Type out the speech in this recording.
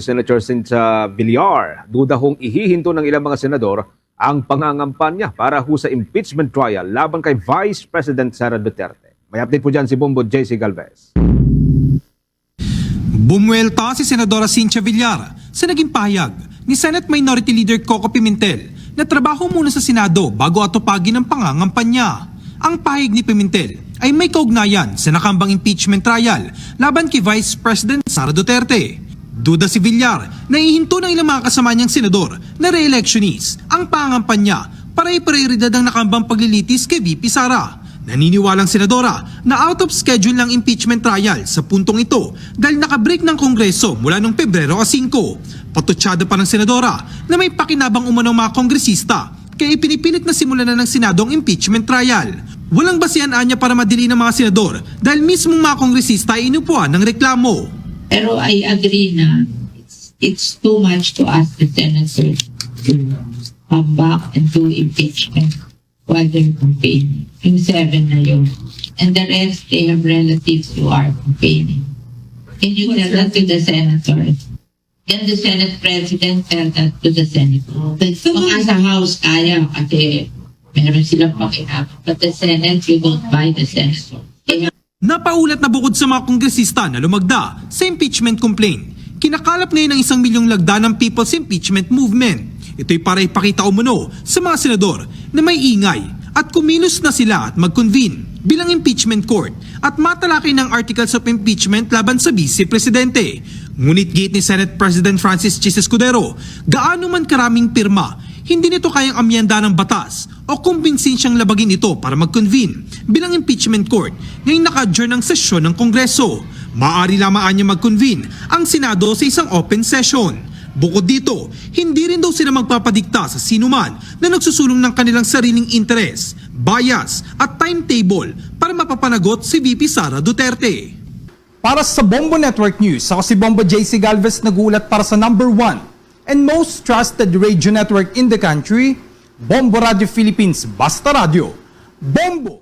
Senator Cynthia Villar, duda hong ihihinto ng ilang mga senador ang pangangampanya para ho sa impeachment trial laban kay Vice President Sara Duterte. May update po dyan si Bombo JC Galvez. Bumuelta si Senadora Cynthia Villar sa naging pahayag ni Senate Minority Leader Coco Pimentel na trabaho muna sa Senado bago atupagin ang pangangampanya. Ang pahayag ni Pimentel ay may kaugnayan sa nakambang impeachment trial laban kay Vice President Sara Duterte. Duda si Villar na ihinto ng ilang mga kasama niyang senador na re-electionist ang pangangampanya para iprioridad ang nakambang paglilitis kay VP Sara. Naniniwalang senadora na out of schedule ng impeachment trial sa puntong ito dahil nakabreak ng Kongreso mula noong Pebrero a 5. Patutsada pa ng senadora na may pakinabang umanong mga kongresista kaya ipinipilit na simulan na ng Senado ang impeachment trial. Walang basihan anya para madili ng mga senador dahil mismong mga kongresista ay inupuan ng reklamo. Pero I agree na it's, it's too much to ask the senators to come back and do impeachment while they're campaigning. Yung seven na yun. And the rest, they have relatives who are campaigning. Can you tell that to the senators? Can the Senate President tell that to the Senate? Baka sa House kaya kasi meron silang pakinabang. But the Senate, you don't buy the senator. Napaulat na bukod sa mga kongresista na lumagda sa impeachment complaint, kinakalap ngayon ang isang milyong lagda ng People's Impeachment Movement. Ito'y para ipakita umano sa mga senador na may ingay at kumilos na sila at mag-convene bilang impeachment court at matalakay ng articles of impeachment laban sa vice presidente. Ngunit gate ni Senate President Francis Chis Escudero, gaano man karaming pirma hindi nito kayang amyanda ng batas o kumbinsin siyang labagin ito para mag-convene bilang impeachment court ngayong naka-adjourn ng sesyon ng Kongreso. Maaari lamang niya mag-convene ang Senado sa isang open session. Bukod dito, hindi rin daw sila magpapadikta sa sinuman na nagsusulong ng kanilang sariling interes, bias at timetable para mapapanagot si VP Sara Duterte. Para sa Bombo Network News, ako si Bombo JC Galvez nagulat para sa number one and most trusted radio network in the country, Bombo Radio Philippines Basta Radio. Bombo!